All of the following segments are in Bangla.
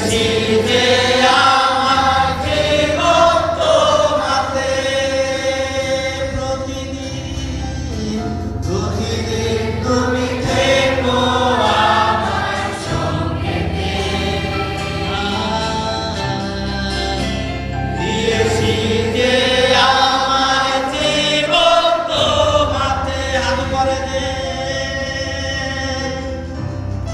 দিয়েছি যে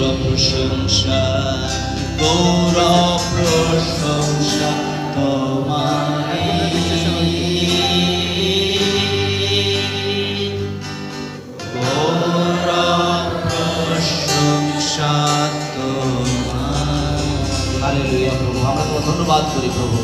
গৌরব প্রশংসা গৌরব প্রশংসা তোমায়। গৌরব প্রশংসা তোমায় আমরা তোমার ধন্যবাদ করি প্রভু।